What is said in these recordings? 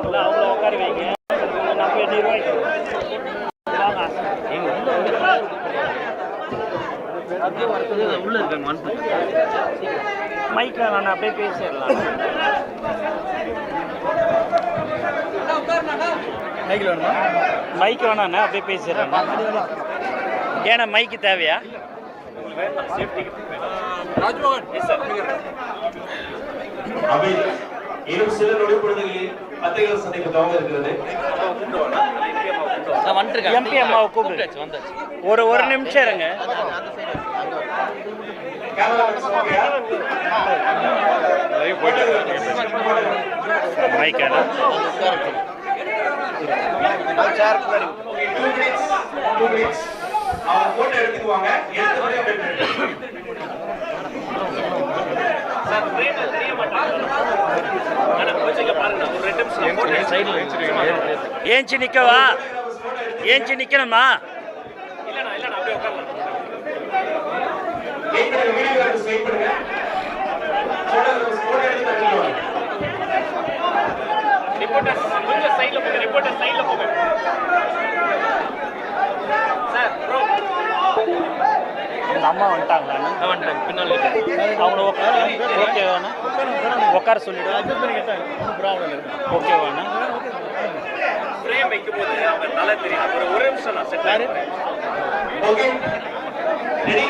அவங்கள உட்கார வைங்க நம்ம நிர்வாகி வாங்க உள்ள இருக்காங்க வந்து மைக்கில் நான் அப்படியே பேசிடலாம் மைக்கில் வேணுமா மைக் வேணாண்ணே அப்படியே பேசிடுறேன் ஏன்னா மைக்கு தேவையா? அவை இன்னும் சில நொடிப்பொழுதுகளில் பத்திரிகை சந்திப்பு துவங்க இருக்கிறது எம்பி அம்மாவை ஒரு ஒரு நிமிஷம் இருங்க. மைக் வேணா டூ மினிட்ஸ் டூ மினிட்ஸ் அவங்க போட்டோ எடுத்துக்குவாங்க. எடுத்து ஏஞ்சி நிக்கவா? ஏஞ்சி நிக்கணுமா? பண்ணுங்க வீடியோ எடுத்து வெயிட் பண்ணுங்க போட்டோ போட்டோ எடுத்து தள்ளிடுவாங்க இந்த அம்மா வந்துட்டாங்களாண்ணா வந்துட்டாங்க. பின்னால் அவங்கள உட்கார ஓகேவாண்ணா உட்கார சொல்லிடு. ஓகேவாண்ணா ஓகே ரெடி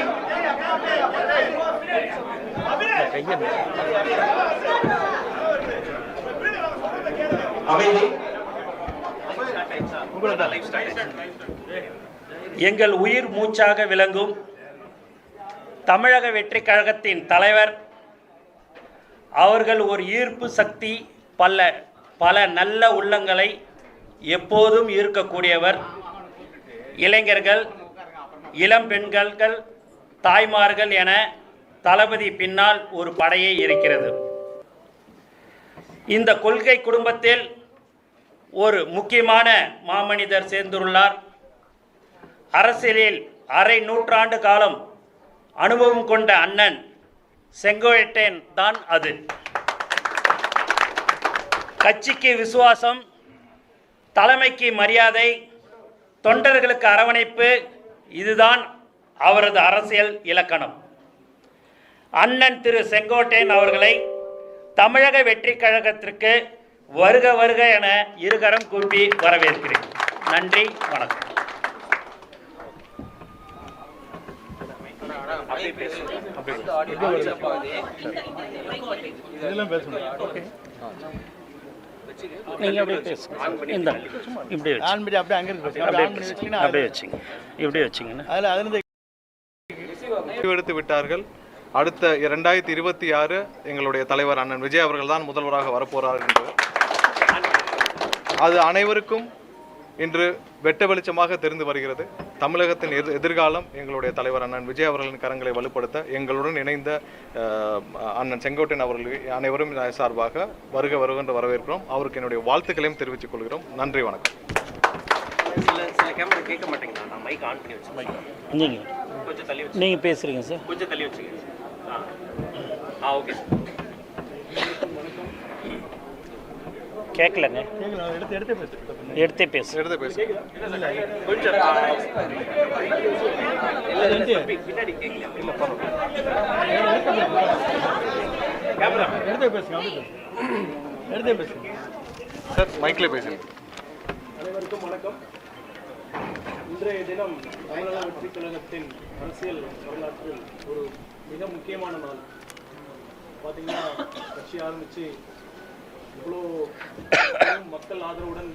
அமைதி எங்கள் உயிர் மூச்சாக விளங்கும் தமிழக வெற்றி கழகத்தின் தலைவர். அவர்கள் ஒரு ஈர்ப்பு சக்தி பல பல நல்ல உள்ளங்களை எப்போதும் ஈர்க்கக்கூடியவர். இளைஞர்கள் இளம் பெண்கள் தாய்மார்கள் என தளபதி பின்னால் ஒரு படையே இருக்கிறது. இந்த கொள்கை குடும்பத்தில் ஒரு முக்கியமான மாமனிதர் சேர்ந்துள்ளார். அரசியலில் அரை நூற்றாண்டு காலம் அனுபவம் கொண்ட அண்ணன் செங்கோட்டையன் தான் அது. கட்சிக்கு விசுவாசம் தலைமைக்கு மரியாதை தொண்டர்களுக்கு அரவணைப்பு இதுதான் அவரது அரசியல் இலக்கணம். அண்ணன் திரு செங்கோட்டையன் அவர்களை தமிழக வெற்றி கழகத்திற்கு வருக வருக என இருகரம் கூப்பி வரவேற்கிறேன். நன்றி வணக்கம். நீங்க அப்படியே பேசுங்க இந்த. இப்படி ஆன் பண்ணி அப்படியே அங்க இருக்கு. பாருங்க. அப்படியே அப்படியே வச்சுங்க. இப்படி வச்சுங்கண்ணா அதுல அதுல இருந்து முடிவெடுத்து விட்டார்கள். அடுத்த இரண்டாயிரத்தி இருபத்தி ஆறு எங்களுடைய தலைவர் அண்ணன் விஜய் அவர்கள் தான் முதல்வராக வரப்போறார் என்று. அது அனைவருக்கும் இன்று வெட்ட வெளிச்சமாக தெரிந்து வருகிறது. தமிழகத்தின் எதிர் எதிர்காலம் எங்களுடைய தலைவர் அண்ணன் விஜய் அவர்களின் கரங்களை வலுப்படுத்த எங்களுடன் இணைந்த அண்ணன் செங்கோட்டையன் அவர்கள் அனைவரும் சார்பாக வருக வருக என்று வரவேற்கிறோம். அவருக்கு என்னுடைய வாழ்த்துக்களையும் தெரிவித்துக் கொள்கிறோம். நன்றி வணக்கம். சில சில கேமரா கேட்க மாட்டேங்குது. நான் மைக் ஆன் பண்ணி வச்சேன் நீங்க? கொஞ்சம் தள்ளி வச்சு நீங்க பேசுறீங்க சார். கொஞ்சம் தள்ளி வச்சுங்க ஆ. ஆ ஓகே கேட்கலங்க கேட்கலாம். எடுத்து எடுத்து பேசு. எடுத்தே பேசு. எடுத்து இல்ல எடுத்து. பேசுங்க எடுத்தே பேசுங்க சார் மைக்கில் பேசுங்க. அனைவருக்கும் வணக்கம் இன்றைய தினம் தமிழக வெற்றி கழகத்தின் அரசியல் வரலாற்றில் ஒரு மிக முக்கியமான நாள். பார்த்தீங்கன்னா கட்சி ஆரம்பித்து இவ்வளோ மக்கள் ஆதரவுடன்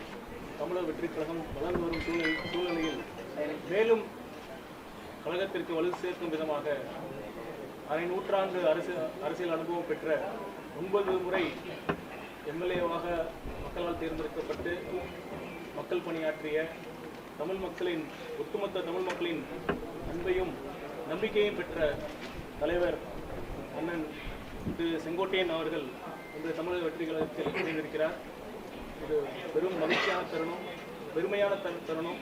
தமிழக வெற்றி கழகம் வளர்ந்து வரும் சூழ்நிலை சூழ்நிலையில் மேலும் கழகத்திற்கு வலு சேர்க்கும் விதமாக அரை நூற்றாண்டு அரசியல் அரசியல் அனுபவம் பெற்ற ஒன்பது முறை எம்எல்ஏவாக மக்களால் தேர்ந்தெடுக்கப்பட்டு மக்கள் பணியாற்றிய தமிழ் மக்களின் ஒட்டுமொத்த தமிழ் மக்களின் அன்பையும் நம்பிக்கையும் பெற்ற தலைவர் அண்ணன் திரு செங்கோட்டையன் அவர்கள் இன்று தமிழக வெற்றி கழகத்தில் இணைந்திருக்கிறார். இது பெரும் மகிழ்ச்சியான தருணம் பெருமையான தரு தருணம்.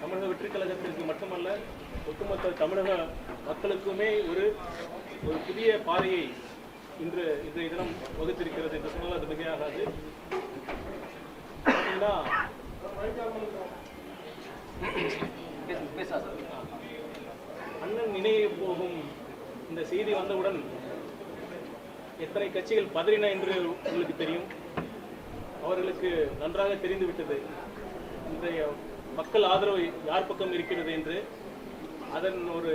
தமிழக வெற்றி கழகத்திற்கு மட்டுமல்ல ஒட்டுமொத்த தமிழக மக்களுக்குமே ஒரு ஒரு புதிய பாதையை இன்று இன்றைய தினம் வகுத்திருக்கிறது என்று சொன்னால் அது மிகையாகாது. பார்த்தீங்கன்னா அண்ணன் நினைவு போகும் இந்த செய்தி வந்தவுடன் எத்தனை கட்சிகள் பதறின என்று உங்களுக்கு தெரியும். அவர்களுக்கு நன்றாக தெரிந்துவிட்டது. இன்றைய மக்கள் ஆதரவு யார் பக்கம் இருக்கிறது என்று அதன் ஒரு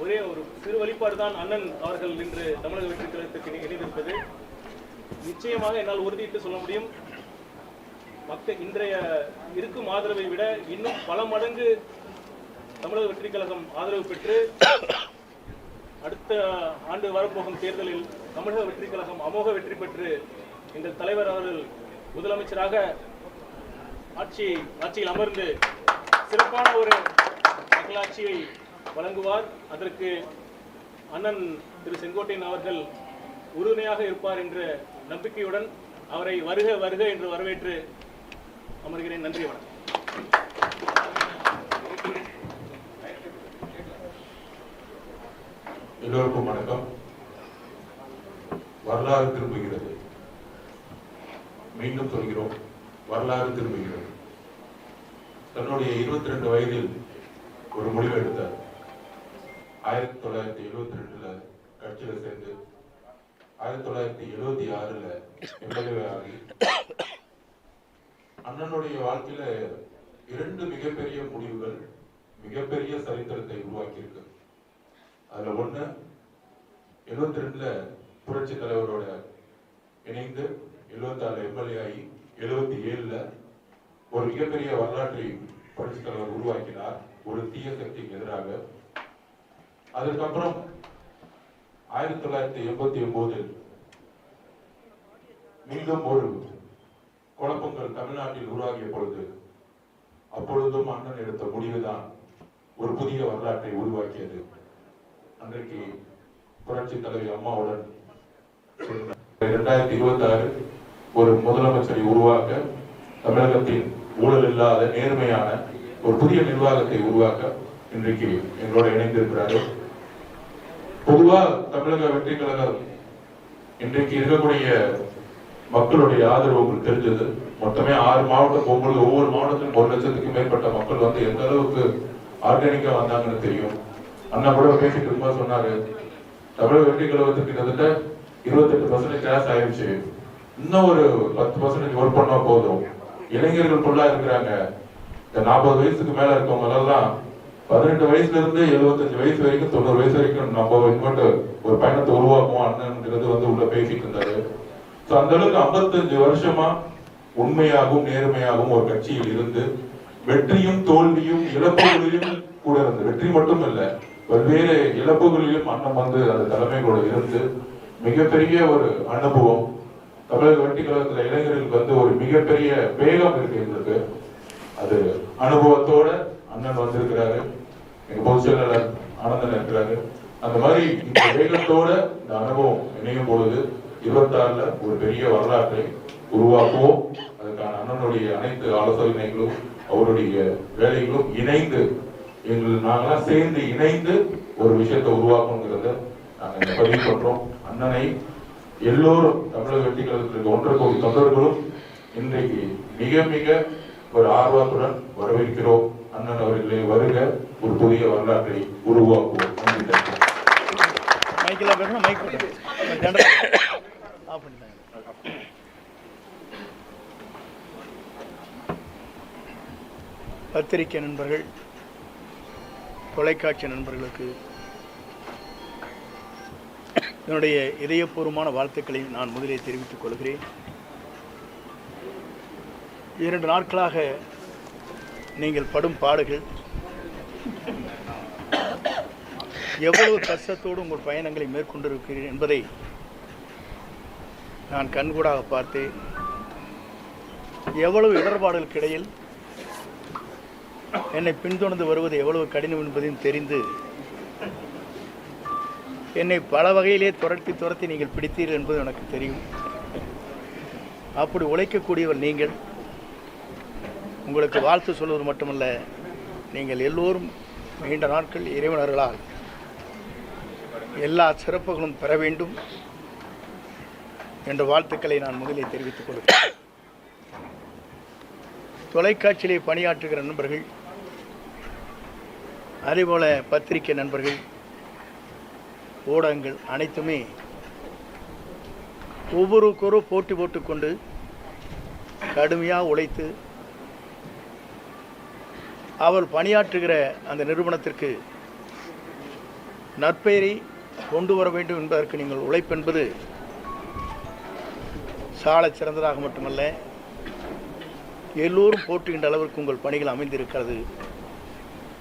ஒரே ஒரு சிறு வழிபாடு தான் அண்ணன் அவர்கள் இன்று தமிழக வெற்றி கழகத்திற்கு இணைந்திருப்பது. நிச்சயமாக என்னால் உறுதியிட்டு சொல்ல முடியும். மக்கள் இன்றைய இருக்கும் ஆதரவை விட இன்னும் பல மடங்கு தமிழக வெற்றி கழகம் ஆதரவு பெற்று அடுத்த ஆண்டு வரப்போகும் தேர்தலில் தமிழக வெற்றி கழகம் அமோக வெற்றி பெற்று எங்கள் தலைவர் அவர்கள் முதலமைச்சராக ஆட்சி ஆட்சியில் அமர்ந்து சிறப்பான ஒரு மக்களாட்சியை வழங்குவார். அதற்கு அண்ணன் திரு செங்கோட்டையன் அவர்கள் உறுதுணையாக இருப்பார் என்ற நம்பிக்கையுடன் அவரை வருக வருக என்று வரவேற்று அமர்கிறேன். நன்றி வணக்கம். எல்லோருக்கும் வணக்கம். வரலாறு திரும்புகிறது. மீண்டும் சொல்கிறோம். வரலாறு திரும்புகிறது. தன்னுடைய இருபத்தி ரெண்டு வயதில் ஒரு முடிவு எடுத்தார் ஆயிரத்தி தொள்ளாயிரத்தி எழுபத்தி ரெண்டுல கட்சியில சேர்ந்து ஆயிரத்தி தொள்ளாயிரத்தி எழுபத்தி ஆறுல எம்எல்ஏ ஆகி அண்ணனுடைய வாழ்க்கையில இரண்டு மிகப்பெரிய முடிவுகள் மிகப்பெரிய சரித்திரத்தை உருவாக்கியிருக்கு. அதுல ஒண்ணு எழுபத்தி ரெண்டுல புரட்சி தலைவரோட இணைந்து எழுபத்தாறு எம்எல்ஏ ஆகி எழுபத்தி ஏழுல ஒரு மிகப்பெரிய வரலாற்றை புரட்சி தலைவர் உருவாக்கினார். ஒரு தீய சக்திக்கு எதிராக. அதுக்கப்புறம் ஆயிரத்தி தொள்ளாயிரத்தி எண்பத்தி ஒன்பதில் மீண்டும் ஒரு குழப்பங்கள் தமிழ்நாட்டில் உருவாகிய பொழுது அப்பொழுதும் அண்ணன் எடுத்த முடிவுதான் ஒரு புதிய வரலாற்றை உருவாக்கியது. அன்றைக்கு புரட்சி தலைவி அம்மாவுடன் இரண்டாயிரத்தி இருபத்தி ஆறு ஒரு முதலமைச்சரை உருவாக்க தமிழகத்தின் ஊழல் இல்லாத நேர்மையான ஒரு புதிய நிர்வாகத்தை உருவாக்க இன்றைக்கு எங்களோட இணைந்திருக்கிறாரு பொதுவா தமிழக வெற்றி கழகம் இன்றைக்கு இருக்கக்கூடிய மக்களுடைய ஆதரவு உங்களுக்கு தெரிஞ்சது. மொத்தமே ஆறு மாவட்டம் ஒவ்வொரு ஒவ்வொரு மாவட்டத்திலும் ஒரு லட்சத்துக்கு மேற்பட்ட மக்கள் வந்து எந்த அளவுக்கு ஆர்கானிக்கா வந்தாங்கன்னு தெரியும். அண்ணா கூட பேசிட்டு இருக்கும்போது சொன்னாரு தமிழக வெற்றி கழகத்துக்கு கிட்டத்தட்ட இருபத்தெட்டு பர்சன்டேஜ் கிராஸ் ஆயிடுச்சு இன்னும் ஒரு பத்து பர்சன்டேஜ் ஒர்க் பண்ணா போதும். இளைஞர்கள் ஃபுல்லா இருக்கிறாங்க. இந்த நாற்பது வயசுக்கு மேல இருக்கவங்க எல்லாம் பதினெட்டு வயசுல இருந்து எழுபத்தஞ்சு வயசு வரைக்கும் தொண்ணூறு வயசு வரைக்கும் நம்ம இன்வெர்ட் ஒரு பயணத்தை உருவாக்குவோம் அண்ணன்ங்கிறது வந்து உள்ள பேசிட்டு இருந்தாரு. ஸோ அந்த அளவுக்கு ஐம்பத்தஞ்சு வருஷமா உண்மையாகவும் நேர்மையாகவும் ஒரு கட்சியில் இருந்து வெற்றியும் தோல்வியும் இழப்புகளிலும் கூட இருந்து வெற்றி மட்டும் இல்லை பல்வேறு இழப்புகளிலும் அண்ணன் வந்து அந்த தலைமைகளோட இருந்து மிகப்பெரிய ஒரு அனுபவம் தமிழக வட்டி கழகத்துல இளைஞர்களுக்கு வந்து ஒரு மிகப்பெரிய வேகம் இருக்கு எங்களுக்கு. அது அனுபவத்தோட அண்ணன் வந்திருக்கிறாரு. எங்க பொதுச் செயலாளர் ஆனந்தன் இருக்கிறாரு. அந்த மாதிரி இந்த வேகத்தோட இந்த அனுபவம் இணையும் பொழுது இருபத்தாறுல ஒரு பெரிய வரலாற்றை உருவாக்குவோம். அதுக்கான அண்ணனுடைய அனைத்து ஆலோசனைகளும் அவருடைய வேலைகளும் இணைந்து எங்கள் நாங்களாம் சேர்ந்து இணைந்து ஒரு விஷயத்தை உருவாக்கணுங்கிறத நாங்கள் பதிவு பண்றோம். அண்ணனை எல்லோரும் தமிழக வெற்றி கழகத்தில் ஒன்றரை கோடி தொண்டர்களும் இன்றைக்கு மிக மிக ஒரு ஆர்வத்துடன் வரவேற்கிறோம். அண்ணன் அவர்களே வருக. ஒரு புதிய வரலாற்றை உருவாக்குவோம். பத்திரிகை நண்பர்கள் தொலைக்காட்சி நண்பர்களுக்கு என்னுடைய இதயபூர்வமான வாழ்த்துக்களை நான் முதலில் தெரிவித்துக் கொள்கிறேன். இரண்டு நாட்களாக நீங்கள் படும் பாடுகள் எவ்வளவு கஷ்டத்தோடு உங்கள் பயணங்களை மேற்கொண்டிருக்கிறீர்கள் என்பதை நான் கண்கூடாக பார்த்தேன். எவ்வளவு இடர்பாடுகளுக்கு இடையில் என்னை பின்தொடர்ந்து வருவது எவ்வளவு கடினம் என்பதையும் தெரிந்து என்னை பல வகையிலே துரத்தி துரத்தி நீங்கள் பிடித்தீர்கள் என்பது எனக்கு தெரியும். அப்படி உழைக்கக்கூடியவர் நீங்கள். உங்களுக்கு வாழ்த்து சொல்வது மட்டுமல்ல நீங்கள் எல்லோரும் நீண்ட நாட்கள் இறைவனர்களால் எல்லா சிறப்புகளும் பெற வேண்டும் என்ற வாழ்த்துக்களை நான் முதலில் தெரிவித்துக் கொள்கிறேன். தொலைக்காட்சியிலே பணியாற்றுகிற நண்பர்கள் அதேபோல பத்திரிகை நண்பர்கள் ஊடகங்கள் அனைத்துமே ஒவ்வொருக்கொரு போட்டி போட்டுக்கொண்டு கடுமையாக உழைத்து அவர் பணியாற்றுகிற அந்த நிறுவனத்திற்கு நற்பெயரை கொண்டு வர வேண்டும் என்பதற்கு நீங்கள் உழைப்பென்பது சாலை சிறந்ததாக மட்டுமல்ல எல்லோரும் போற்றுகின்ற அளவிற்கு உங்கள் பணிகள் அமைந்திருக்கிறது.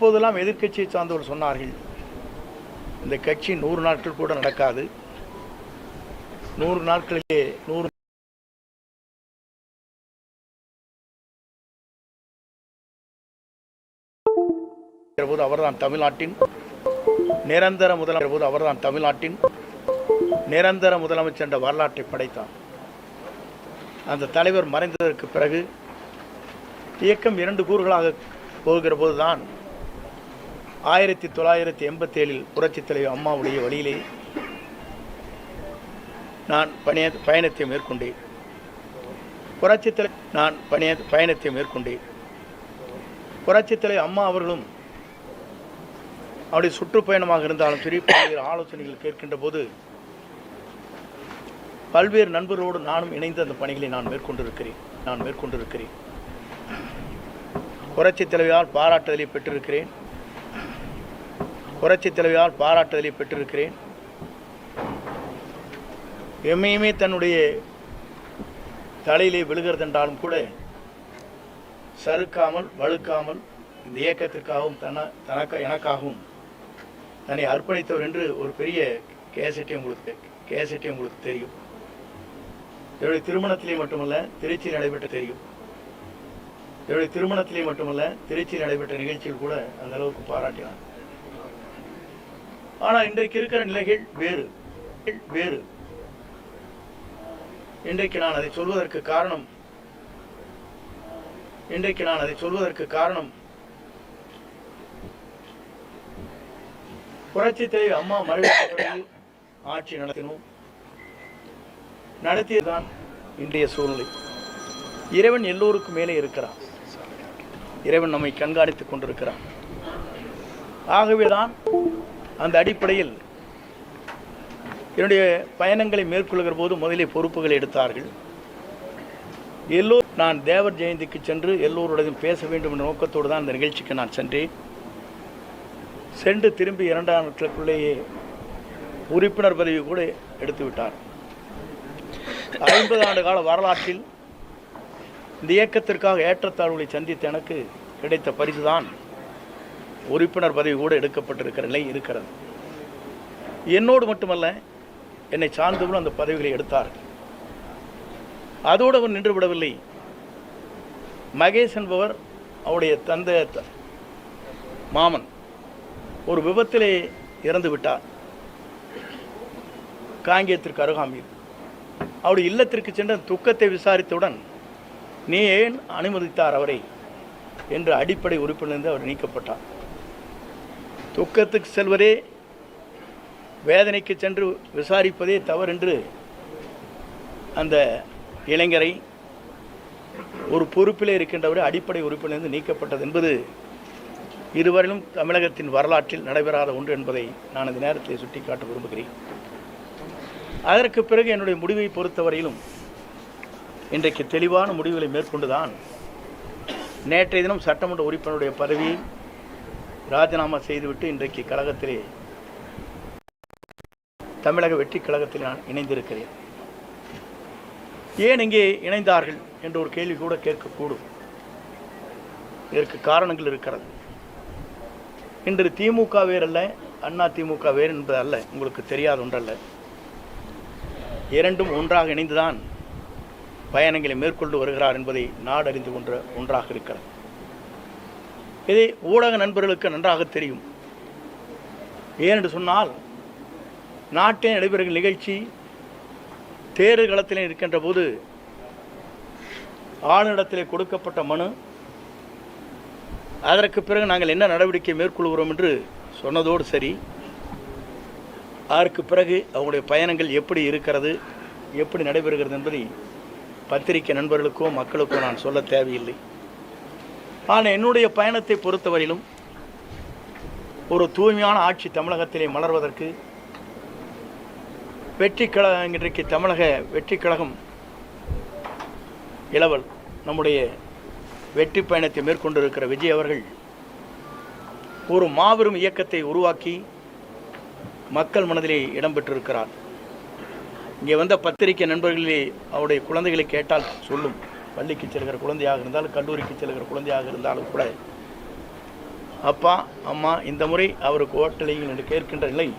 அப்போதெல்லாம் எதிர்க்கட்சியை சார்ந்தவர் சொன்னார்கள். இந்த கட்சி நூறு நாட்கள் கூட நடக்காது. நூறு நாட்களிலே நூறு போது அவர்தான் தமிழ்நாட்டின் நிரந்தர முதலமைச்சர் போது அவர்தான் தமிழ்நாட்டின் நிரந்தர முதலமைச்சர் என்ற வரலாற்றை படைத்தார் அந்த தலைவர் மறைந்ததற்கு பிறகு இயக்கம் இரண்டு கூறுகளாக போகிற போதுதான் ஆயிரத்தி தொள்ளாயிரத்தி எண்பத்தேழில் புரட்சித் தலைவர் அம்மாவுடைய வழியிலே நான் பணிய பயணத்தை மேற்கொண்டேன். புரட்சித் தலை நான் பணிய பயணத்தை மேற்கொண்டேன். புரட்சித் தலைவர் அம்மா அவர்களும் அவருடைய சுற்றுப்பயணமாக இருந்தாலும் சரி பல்வேறு ஆலோசனைகள் கேட்கின்ற போது பல்வேறு நண்பர்களோடு நானும் இணைந்து அந்த பணிகளை நான் மேற்கொண்டிருக்கிறேன் நான் மேற்கொண்டிருக்கிறேன். புரட்சித் தலைவரால் பாராட்டுதலை பெற்றிருக்கிறேன். புரட்சித் தலைவரால் பாராட்டுதலை பெற்றிருக்கிறேன். எம்மையுமே தன்னுடைய தலையிலே விழுகிறதென்றாலும் கூட சறுக்காமல் வழுக்காமல் இந்த இயக்கத்திற்காகவும் தன தனக்க எனக்காகவும் தன்னை அர்ப்பணித்தவர் என்று ஒரு பெரிய கேசட்டை உங்களுக்கு கேசட்டை உங்களுக்கு தெரியும். என்னுடைய திருமணத்திலே மட்டுமல்ல திருச்சியில் நடைபெற்ற தெரியும். என்னுடைய திருமணத்திலே மட்டுமல்ல திருச்சியில் நடைபெற்ற நிகழ்ச்சியில் கூட அந்த அளவுக்கு பாராட்டினார். ஆனால் இன்றைக்கு இருக்கிற நிலைகள் வேறு. வேறு. இன்றைக்கு நான் அதை சொல்வதற்கு காரணம் இன்றைக்கு நான் அதை சொல்வதற்கு காரணம் புரட்சி தலைவி அம்மா மறைவுக்கு ஆட்சி நடத்தினோம். நடத்தியதுதான் இன்றைய சூழ்நிலை. இறைவன் எல்லோருக்கும் மேலே இருக்கிறான். இறைவன் நம்மை கண்காணித்துக் கொண்டிருக்கிறான். ஆகவேதான் அந்த அடிப்படையில் என்னுடைய பயணங்களை மேற்கொள்கிற போது முதலிலே பொறுப்புகளை எடுத்தார்கள். எல்லோர் நான் தேவர் ஜெயந்திக்கு சென்று எல்லோருடையும் பேச வேண்டும் என்ற நோக்கத்தோடு தான் அந்த நிகழ்ச்சிக்கு நான் சென்றேன். சென்று திரும்பி இரண்டாம் நாட்களுக்குள்ளேயே உறுப்பினர் பதவி கூட எடுத்துவிட்டார் ஐம்பது ஆண்டு கால வரலாற்றில் இந்த இயக்கத்திற்காக ஏற்றத்தாழ்வுகளை சந்தித்த எனக்கு கிடைத்த பரிசு தான் உறுப்பினர் பதவி கூட எடுக்கப்பட்டிருக்கிற நிலை இருக்கிறது. என்னோடு மட்டுமல்ல என்னை சார்ந்தவரும் அந்த பதவிகளை எடுத்தார்கள். அதோடு அவர் நின்று விடவில்லை. மகேஷ் என்பவர் அவருடைய தந்தை மாமன் ஒரு விபத்திலே இறந்து விட்டார். காங்கேயத்திற்கு அருகாமையில். அவருடைய இல்லத்திற்கு சென்று துக்கத்தை விசாரித்தவுடன் நீ ஏன் அனுமதித்தார் அவரை? என்று அடிப்படை உறுப்பிலிருந்து அவர் நீக்கப்பட்டார். துக்கத்துக்கு செல்வதே வேதனைக்கு சென்று விசாரிப்பதே தவறென்று அந்த இளைஞரை ஒரு பொறுப்பிலே இருக்கின்றவரை அடிப்படை உறுப்பிலிருந்து நீக்கப்பட்டது என்பது இதுவரையிலும் தமிழகத்தின் வரலாற்றில் நடைபெறாத ஒன்று என்பதை நான் இந்த நேரத்தில் சுட்டிக்காட்ட விரும்புகிறேன். அதற்கு பிறகு என்னுடைய முடிவை பொறுத்தவரையிலும் இன்றைக்கு தெளிவான முடிவுகளை மேற்கொண்டுதான் நேற்றைய தினம் சட்டமன்ற உறுப்பினருடைய பதவியை ராஜினாமா செய்துவிட்டு இன்றைக்கு கழகத்திலே தமிழக வெற்றி கழகத்தில் நான் இணைந்திருக்கிறேன். ஏன் இங்கே இணைந்தார்கள் என்ற ஒரு கேள்வி கூட கேட்கக்கூடும். இதற்கு காரணங்கள் இருக்கிறது. இன்று திமுக வேறல்ல அண்ணா திமுக வேறு என்பது அல்ல உங்களுக்கு தெரியாத ஒன்றல்ல. இரண்டும் ஒன்றாக இணைந்துதான் பயணங்களை மேற்கொண்டு வருகிறார் என்பதை நாடறிந்து கொண்ட ஒன்றாக இருக்கிறது. இதை ஊடக நண்பர்களுக்கு நன்றாக தெரியும். ஏனென்று சொன்னால் நாட்டில் நடைபெறுகிற நிகழ்ச்சி தேர்தல் களத்தில் இருக்கின்ற போது ஆளுநரிடத்திலே கொடுக்கப்பட்ட மனு அதற்கு பிறகு நாங்கள் என்ன நடவடிக்கை மேற்கொள்கிறோம் என்று சொன்னதோடு சரி. அதற்கு பிறகு அவங்களுடைய பயணங்கள் எப்படி இருக்கிறது எப்படி நடைபெறுகிறது என்பதை பத்திரிகை நண்பர்களுக்கோ மக்களுக்கோ நான் சொல்ல தேவையில்லை. ஆனால் என்னுடைய பயணத்தை பொறுத்தவரையிலும் ஒரு தூய்மையான ஆட்சி தமிழகத்திலே மலர்வதற்கு வெற்றி கழகம் இன்றைக்கு தமிழக வெற்றி கழகம் இளவல் நம்முடைய வெற்றி பயணத்தை மேற்கொண்டிருக்கிற விஜய் அவர்கள் ஒரு மாபெரும் இயக்கத்தை உருவாக்கி மக்கள் மனதிலே இடம்பெற்றிருக்கிறார் இங்கே வந்த பத்திரிகை நண்பர்களே அவருடைய குழந்தைகளை கேட்டால் சொல்லும். பள்ளிக்கு செல்கிற குழந்தையாக இருந்தாலும் கல்லூரிக்கு செல்கிற குழந்தையாக இருந்தாலும் கூட அப்பா அம்மா இந்த முறை அவருக்கு ஓட்டலைகள் என்று கேட்கின்ற நிலை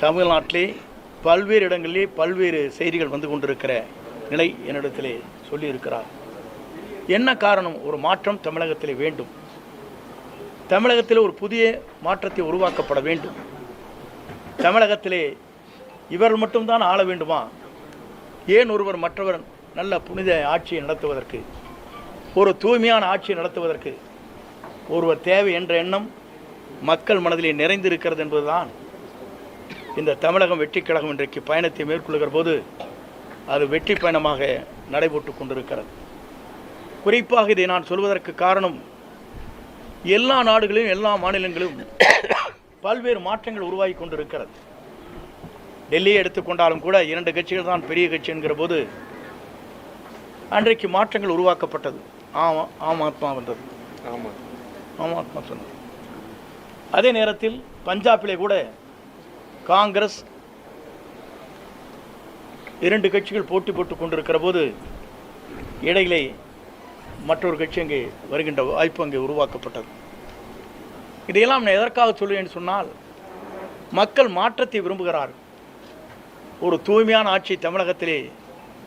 தமிழ்நாட்டிலே பல்வேறு இடங்களிலே பல்வேறு செய்திகள் வந்து கொண்டிருக்கிற நிலை என்னிடத்திலே சொல்லியிருக்கிறார். என்ன காரணம்? ஒரு மாற்றம் தமிழகத்திலே வேண்டும். தமிழகத்தில் ஒரு புதிய மாற்றத்தை உருவாக்கப்பட வேண்டும். தமிழகத்திலே இவர்கள் மட்டும்தான் ஆள வேண்டுமா? ஏன் ஒருவர் மற்றவர் நல்ல புனித ஆட்சியை நடத்துவதற்கு ஒரு தூய்மையான ஆட்சியை நடத்துவதற்கு ஒருவர் தேவை என்ற எண்ணம் மக்கள் மனதிலே நிறைந்திருக்கிறது என்பதுதான் இந்த தமிழகம் வெற்றி கழகம் இன்றைக்கு பயணத்தை மேற்கொள்கிற போது அது வெற்றி பயணமாக நடைபெற்று கொண்டிருக்கிறது. குறிப்பாக இதை நான் சொல்வதற்கு காரணம் எல்லா நாடுகளிலும் எல்லா மாநிலங்களிலும் பல்வேறு மாற்றங்கள் உருவாகி கொண்டிருக்கிறது. டெல்லியை எடுத்துக்கொண்டாலும் கூட இரண்டு கட்சிகள் தான் பெரிய கட்சி என்கிற போது அன்றைக்கு மாற்றங்கள் உருவாக்கப்பட்டது. ஆம் ஆம் ஆத்மா வந்தது. ஆமாம் ஆம். ஆத்மா சொன்னது. அதே நேரத்தில் பஞ்சாபிலே கூட காங்கிரஸ் இரண்டு கட்சிகள் போட்டி போட்டு கொண்டிருக்கிற போது இடையிலே மற்றொரு கட்சி அங்கே வருகின்ற வாய்ப்பு அங்கே உருவாக்கப்பட்டது. இதையெல்லாம் நான் எதற்காக சொல்லுவேன் சொன்னால் மக்கள் மாற்றத்தை விரும்புகிறார்கள். ஒரு தூய்மையான ஆட்சி தமிழகத்திலே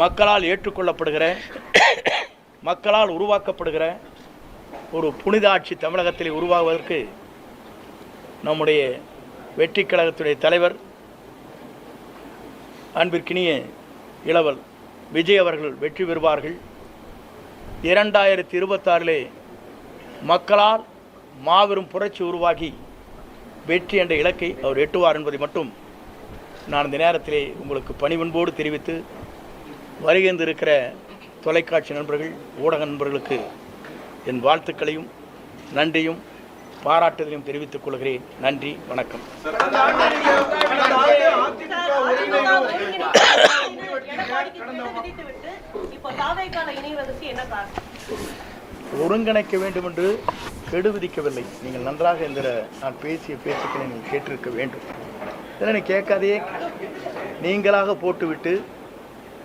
மக்களால் ஏற்றுக்கொள்ளப்படுகிற மக்களால் உருவாக்கப்படுகிற ஒரு புனித ஆட்சி தமிழகத்தில் உருவாகுவதற்கு நம்முடைய வெற்றி கழகத்துடைய தலைவர் அன்பிற்கினிய இளவல் விஜய் அவர்கள் வெற்றி பெறுவார்கள். இரண்டாயிரத்தி இருபத்தாறிலே மக்களால் மாபெரும் புரட்சி உருவாகி வெற்றி என்ற இலக்கை அவர் எட்டுவார் என்பதை மட்டும் நான் இந்த நேரத்திலே உங்களுக்கு பணிவன்போடு தெரிவித்து வருகின்றிருக்கிற தொலைக்காட்சி நண்பர்கள் ஊடக நண்பர்களுக்கு என் வாழ்த்துக்களையும் நன்றியும் பாராட்டுதலையும் தெரிவித்துக் கொள்கிறேன். நன்றி வணக்கம். ஒருங்கிணைக்க வேண்டும் என்று கெடு விதிக்கவில்லை. நீங்கள் நன்றாக இந்த நான் பேசிய பேச்சுக்களை நீங்கள் கேட்டிருக்க வேண்டும். இதனை கேட்காதே. நீங்களாக போட்டுவிட்டு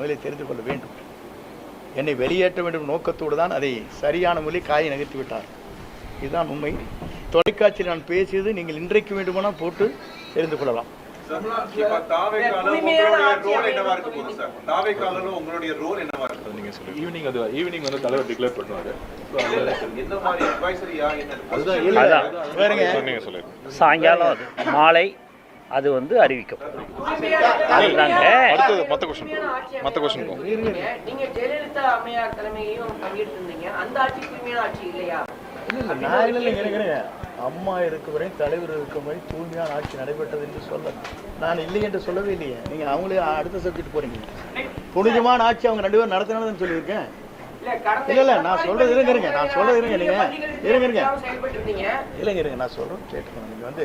முதலில் தெரிந்து கொள்ள வேண்டும். என்னை வெளியேற்ற வேண்டும் நோக்கத்தோடு தான் அதை சரியான மொழி காயை நகர்த்தி விட்டார். இதுதான் உண்மை. தொலைக்காட்சியில் நான் பேசியது நீங்கள் இன்றைக்கு வேண்டுமானால் போட்டு தெரிந்து கொள்ளலாம். ஈவினிங் அது ஈவினிங் வந்து தலைவர் டிக்ளேர் பண்ணுவாரு. சாயங்காலம் அது மாலை அது வந்து அறிவிக்கப்படும் அதுதாங்க. அடுத்தது மற்ற கொஸ்டின் மற்ற கொஸ்டின் நீங்க ஜெயலலிதா அம்மையார் அந்த ஆட்சி தூய்மையான ஆட்சி இல்லையா? இருக்கிறேங்க அம்மா இருக்கும் வரை தலைவர் இருக்கும் வரை தூய்மையான ஆட்சி நடைபெற்றது என்று சொல்ல நான் இல்லை என்று சொல்லவே இல்லையே. நீங்கள் அவங்களே அடுத்த சப்ஜெக்ட் போறீங்க. புனிதமான ஆட்சி அவங்க ரெண்டு பேரும் நடத்தினாலும் சொல்லியிருக்கேன். இல்ல இல்ல, இல்ல, நான் சொல்றது இருங்க, இருங்க, நான் சொல்றது இருங்க, நீங்க. இருங்க, இருங்க. இல்லைங்க இருங்க நான் சொல்கிறேன் கேட்டுக்கணும் நீங்கள் வந்து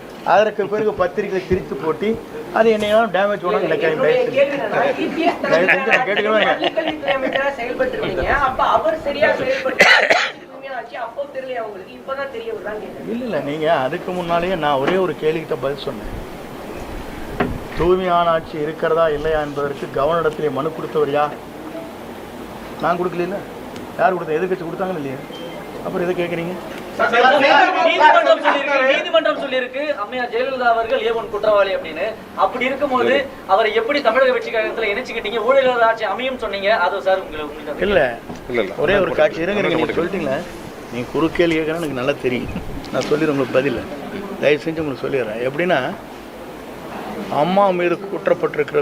அதற்கு பிறகு பத்திரிகை திரித்து போட்டி அது என்னையெல்லாம் டேமேஜ் நான் கேட்டுக்கிறேன். இல்லை இல்லை நீங்கள் அதுக்கு முன்னாலேயே நான் ஒரே ஒரு கேள்விக்கிட்ட பதில் சொன்னேன். தூய்மையான ஆட்சி இருக்கிறதா இல்லையா என்பதற்கு கவர்னரிடத்திலே மனு கொடுத்தவர் யார்? நான் கொடுக்கல யார் கொடுத்தா எதிர்கட்சி கொடுத்தாங்கன்னு இல்லையா? அப்புறம் எதை கேட்குறீங்க நீதிமன்றம் சொல்லியிருக்கு நீதிமன்றம் சொல்லியிருக்கு. அம்மையார் ஜெயலலிதா அவர்கள் ஏ ஒன் குற்றவாளி அப்படின்னு. அப்படி இருக்கும்போது அவரை எப்படி தமிழக வெற்றி கழகத்துல இணைச்சுக்கிட்டீங்க? ஊழல் ஆட்சி அமையும் சொன்னீங்க. அது சார் உங்களை உங்களுக்கு இல்லை. இல்ல இல்ல. ஒரே ஒரு காட்சி இருங்க நீங்கள் சொல்லிட்டீங்களே? நீங்கள் குறுக்கேள்வி கேட்குறேன்னு எனக்கு நல்லா தெரியும். நான் சொல்லிடுறேன் உங்களுக்கு பதில். தயவு செஞ்சு உங்களுக்கு சொல்லிடுறேன். எப்படின்னா அம்மா மீது குற்றப்பட்டிருக்கிற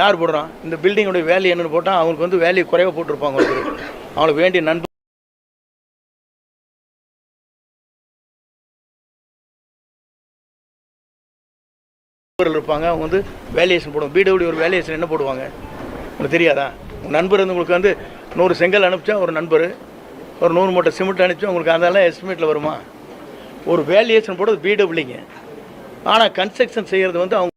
யார் போடுறான்? இந்த பில்டிங்கோடைய வேல்யூ என்னன்னு போட்டால் அவங்களுக்கு வந்து வேல்யூ குறைவாக போட்டிருப்பாங்க ஒருத்தர் அவங்களுக்கு வேண்டிய நண்பர் நண்பர்கள் இருப்பாங்க. அவங்க வந்து வேல்யூஷன் போடுவாங்க. பிடபிள்யூ ஒரு வேல்யூஷன் என்ன போடுவாங்க? உங்களுக்கு தெரியாதா? உங்கள் நண்பர் வந்து உங்களுக்கு வந்து நூறு செங்கல் அனுப்பிச்சா ஒரு நண்பர். ஒரு நூறு மூட்டை சிமெண்ட் அனுப்பிச்சா உங்களுக்கு அதெல்லாம் எஸ்டிமேட்டில் வருமா? ஒரு வேல்யூஷன் போடுறது பிடபிள்யூங்க ஆனால் கன்ஸ்ட்ரக்ஷன் செய்கிறது வந்து அவங்க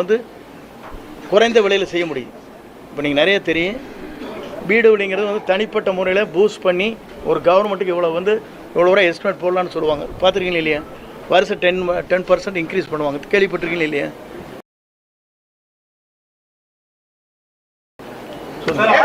வந்து குறைந்த விலையில் செய்ய முடியும். இப்போ நீங்கள் நிறைய தெரியும். பிடபிள்யூங்கிறது வந்து தனிப்பட்ட முறையில் பூஸ்ட் பண்ணி ஒரு கவர்மெண்ட்டுக்கு இவ்வளோ வந்து இவ்வளோ ரூபா எஸ்டிமேட் போடலான்னு சொல்லுவாங்க. பார்த்துருக்கீங்களா இல்லையா? வருஷம் டென் டென் பர்சன்ட் இன்க்ரீஸ் பண்ணுவாங்க. கேள்விப்பட்டிருக்கீங்களா இல்லையா? சொல்லுங்கள்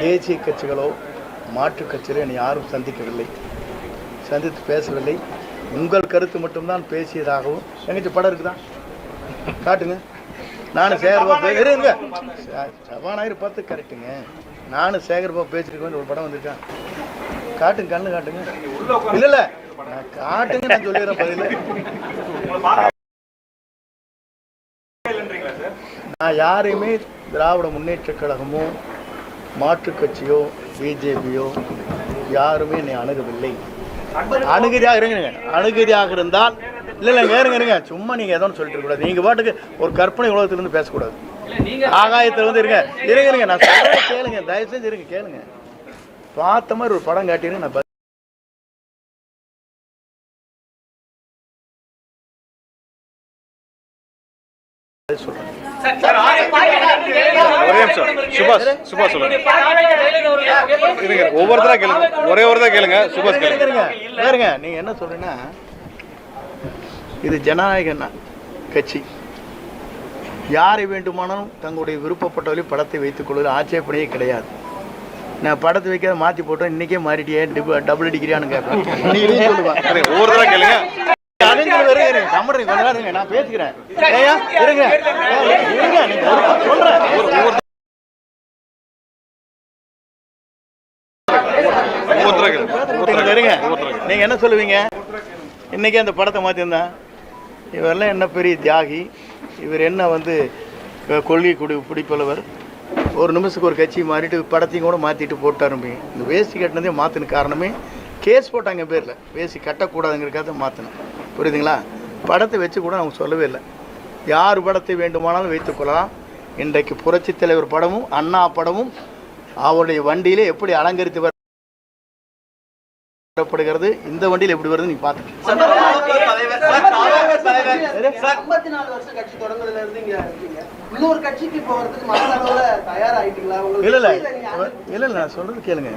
தேசிய கட்சிகளோ மாற்றுக் கட்சிகளோ என்னை யாரும் சந்திக்கவில்லை. சந்தித்து பேசவில்லை. உங்கள் கருத்து மட்டும்தான் பேசியதாகவும் எங்கிட்ட படம் இருக்குதா? காட்டுங்க. நானும் சேகர்பாபு இருங்க. சபாநாயகர் பார்த்து கரெக்டுங்க. நானும் சேகர்பாபு பேசிருக்கேன் ஒரு படம் வந்திருக்கேன் காட்டுங்க கண்ணு காட்டுங்க. இல்லை இல்லை. நான் காட்டுங்க நான் சொல்லிடுறேன் பதில். நான் யாரையுமே திராவிட முன்னேற்றக் கழகமும் மாற்றுக் கட்சியோ பிஜேபியோ யாருமே என்னை அணுகவில்லை. அணுகிறியாக இருங்க அணுகிறியாக இருந்தால் இல்லை இல்லை வேறுங்க இருங்க. சும்மா நீங்கள் எதோ சொல்லிட்டு இருக்கக்கூடாது நீங்கள் பாட்டுக்கு ஒரு கற்பனை உலகத்திலிருந்து பேசக்கூடாது. ஆகாயத்தில் வந்து இருங்க. இருங்க இருங்க. நான் கேளுங்க. தயவு செஞ்சு இருங்க கேளுங்க. பார்த்த மாதிரி ஒரு படம் காட்டிடுங்க நான் பதில் சொல்றேன் ஒரே நிமிஷம் சுபாஷ் சுபாஷ் சொல்லுங்க. இருங்க ஒவ்வொருத்தரா கேளுங்க. ஒரே ஒருத்தரா கேளுங்க. சுபாஷ் கேளுங்க. பாருங்க நீங்க என்ன சொல்றீங்கன்னா இது ஜனநாயக கட்சி. யாரை வேண்டுமானாலும் தங்களுடைய விருப்பப்பட்டவரை படத்தை வைத்துக் கொள்வதில் ஆட்சேபனையே கிடையாது. நான் படத்தை வைக்காத மாத்தி போட்டோம் இன்னைக்கே மாறிட்டியே டிப- டபுள் டிகிரியானு கேட்பேன். நீ கேளுங்க. நான் பேசிக்கிறேன். ஏய்யா, இருங்க. இருங்க நீங்க ஒரு- சொல்றேன் ஒவ்வொருத்தரா கேளுங்க ஒவ்வொருத்தரா நீங்க இருங்க நீங்கள் என்ன சொல்லுவீங்க? இன்றைக்கே அந்த படத்தை மாத்திருந்தேன் இவரெல்லாம் என்ன பெரிய தியாகி. இவர் என்ன வந்து கொள்கை குடி பிடிப்பளவர் ஒரு நிமிஷத்துக்கு ஒரு கட்சி மாறிட்டு படத்தையும் கூட மாற்றிட்டு போட்டாரும்பீங்க இந்த வேஷ்டி கட்டினதே மாற்றின காரணமே கேஸ் போட்டாங்க பேரில். வேஷ்டி கட்டக்கூடாதுங்கிறக்காக மாற்றினேன் புரியுதுங்களா? படத்தை வச்சு கூட அவங்க சொல்லவே இல்லை. யார் படத்தை வேண்டுமானாலும் வைத்துக்கொள்ளலாம் இன்றைக்கு புரட்சித் தலைவர் படமும் அண்ணா படமும் அவருடைய வண்டியிலே எப்படி அலங்கரித்து வர வரப்படுகிறது இந்த வண்டியில் எப்படி வருது நீங்க பார்த்து ஐம்பத்தி நாலு வருஷம் கட்சி தொடங்குறதுல இருந்து இங்க இருக்கீங்க. இன்னொரு கட்சிக்கு போறதுக்கு மன அளவுல தயாராயிட்டீங்களா? உங்களுக்கு இல்ல இல்ல. எப்படி இதை நீங்க இல்ல இல்ல நான் சொல்றது கேளுங்க.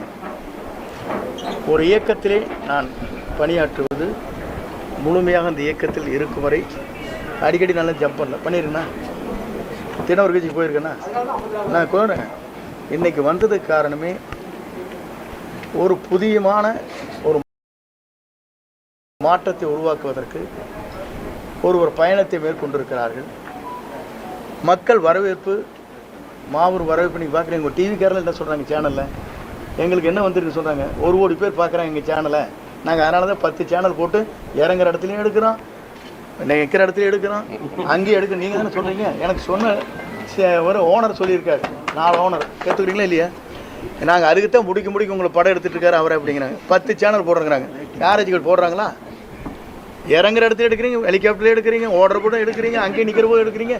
ஒரு இயக்கத்திலே நான் பணியாற்றுவது முழுமையாக அந்த இயக்கத்தில் இருக்கும் வரை அடிக்கடி நல்லா ஜம்ப் பண்ணல. பண்ணிருக்கேண்ணா தின ஒரு கட்சிக்கு போயிருக்கேண்ணா நான் கோறேன் இன்னைக்கு வந்ததுக்கு காரணமே ஒரு புதியமான மாற்றத்தை உருவாக்குவதற்கு ஒரு ஒரு பயணத்தை மேற்கொண்டிருக்கிறார்கள். மக்கள் வரவேற்பு மாபெரும் வரவேற்பு நீங்கள் பார்க்குறீங்க உங்கள் டிவிக்காரில் என்ன சொல்கிறாங்க சேனலில் எங்களுக்கு என்ன வந்துருக்கு சொல்கிறாங்க ஒரு கோடி பேர் பார்க்குறாங்க எங்கள் சேனலை நாங்கள் அதனால தான் பத்து சேனல் போட்டு இறங்குற இடத்துலையும் எடுக்கிறோம். நிற்கிற இடத்துலையும் எடுக்கிறோம். அங்கேயும் எடுக்க நீங்கள் தானே சொல்கிறீங்க எனக்கு சொன்ன சே- ஒரு ஓனர் சொல்லியிருக்காரு. நாலு ஓனர் கற்றுக்குறீங்களா இல்லையா? நாங்கள் அதுக்கு தான் முடிக்க முடிக்க உங்களை படம் எடுத்துகிட்டு இருக்காரு அவரை அப்படிங்கிறாங்க. பத்து சேனல் போடுறாங்கிறாங்க. மேரேஜ்கள் போடுறாங்களா? இறங்குற இடத்துல எடுக்கிறீங்க ஹெலிகாப்டர்ல எடுக்கிறீங்க ஓடுற கூட எடுக்கிறீங்க அங்கேயே நிற்கிற போது எடுக்கிறீங்க.